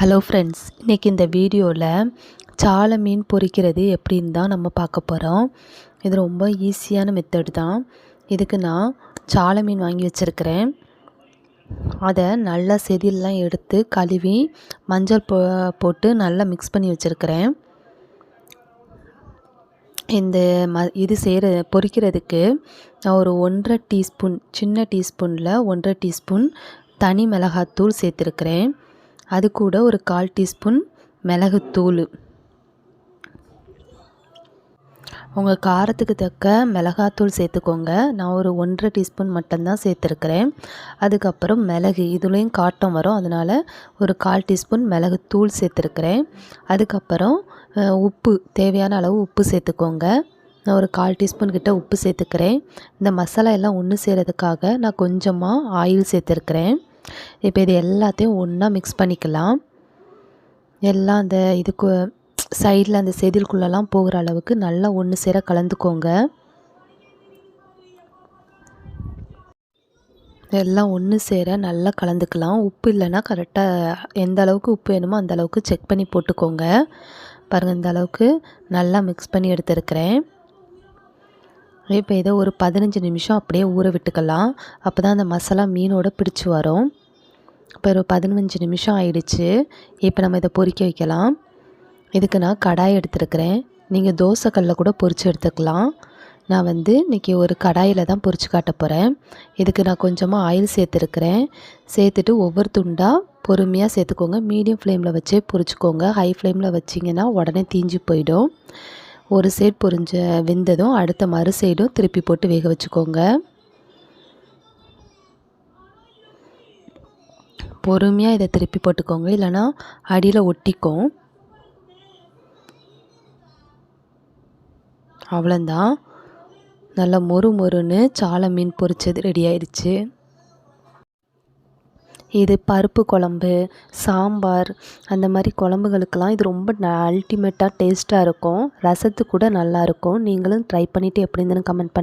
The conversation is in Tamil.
ஹலோ ஃப்ரெண்ட்ஸ் இன்றைக்கி இந்த வீடியோவில் சால மீன் பொரிக்கிறது எப்படின்னு தான் நம்ம பார்க்க போகிறோம் இது ரொம்ப ஈஸியான மெத்தட் தான். இதுக்கு நான் சால மீன் வாங்கி வச்சுருக்கிறேன். அதை நல்லா செதிலெலாம் எடுத்து கழுவி மஞ்சள் போ போட்டு நல்லா மிக்ஸ் பண்ணி வச்சுருக்கிறேன். இந்த ம இது செய்கிற பொரிக்கிறதுக்கு நான் ஒரு ஒன்றரை டீஸ்பூன் சின்ன டீஸ்பூனில் ஒன்றரை டீஸ்பூன் தனி மிளகாத்தூள் சேர்த்துருக்கிறேன். அது கூட ஒரு கால் டீஸ்பூன் மிளகுத்தூள். உங்கள் காரத்துக்கு தக்க மிளகாத்தூள் சேர்த்துக்கோங்க. நான் ஒரு ஒன்றரை டீஸ்பூன் மட்டும்தான் சேர்த்துருக்குறேன். அதுக்கப்புறம் மிளகு இதுலேயும் காட்டம் வரும். அதனால் ஒரு கால் டீஸ்பூன் மிளகுத்தூள் சேர்த்துருக்குறேன். அதுக்கப்புறம் உப்பு தேவையான அளவு உப்பு சேர்த்துக்கோங்க. நான் ஒரு கால் டீஸ்பூன் கிட்ட உப்பு சேர்த்துக்கிறேன். இந்த மசாலா எல்லாம் ஒன்று செய்கிறதுக்காக நான் கொஞ்சமாக ஆயில் சேர்த்துருக்குறேன். இப்போ இது எல்லாத்தையும் ஒன்றா மிக்ஸ் பண்ணிக்கலாம். எல்லாம் அந்த இதுக்கு சைடில் அந்த செதில்குள்ளெல்லாம் போகிற அளவுக்கு நல்லா ஒன்று சேர கலந்துக்கோங்க. எல்லாம் ஒன்று சேர நல்லா கலந்துக்கலாம். உப்பு இல்லைன்னா கரெக்டாக எந்த அளவுக்கு உப்பு வேணுமோ அந்த அளவுக்கு செக் பண்ணி போட்டுக்கோங்க. பாருங்கள் இந்த அளவுக்கு நல்லா மிக்ஸ் பண்ணி எடுத்துருக்கிறேன். இப்போ இதை ஒரு பதினஞ்சு நிமிஷம் அப்படியே ஊற விட்டுக்கலாம். அப்போ தான் அந்த மசாலா மீனோட பிடிச்சி வரும். இப்போ ஒரு பதினஞ்சு நிமிஷம் ஆயிடுச்சு. இப்போ நம்ம இதை பொறிக்க வைக்கலாம். இதுக்கு நான் கடாய் எடுத்துருக்கிறேன். நீங்கள் தோசைக்கல்லில் கூட பொறிச்சு எடுத்துக்கலாம். நான் வந்து இன்றைக்கி ஒரு கடாயில் தான் பொரித்து காட்ட போகிறேன் இதுக்கு நான் கொஞ்சமாக ஆயில் சேர்த்துருக்கிறேன். சேர்த்துட்டு ஒவ்வொரு துண்டாக பொறுமையாக சேர்த்துக்கோங்க. மீடியம் ஃப்ளேமில் வச்சே பொரிச்சிக்கோங்க. ஹை ஃப்ளேமில் வச்சிங்கன்னா உடனே தீஞ்சு போயிடும். ஒரு சைடு பொரிஞ்ச வெந்ததும் அடுத்த மறு சைடும் திருப்பி போட்டு வேக வச்சுக்கோங்க. பொறுமையாக இதை திருப்பி போட்டுக்கோங்க. இல்லைனா அடியில் ஒட்டிக்கும். அவ்வளோந்தான் நல்லா மொறு மொறுன்னு சால மீன் பொரிச்சது ரெடி ஆயிடுச்சு. இது பருப்பு குழம்பு சாம்பார் அந்த மாதிரி குழம்புகளுக்கெல்லாம் இது ரொம்ப அல்டிமேட்டாக டேஸ்ட்டாக இருக்கும். ரசத்து கூட நல்லாயிருக்கும் நீங்களும் ட்ரை பண்ணிவிட்டு எப்படி இருந்ததுன்னு கமெண்ட் பண்ணுங்கள்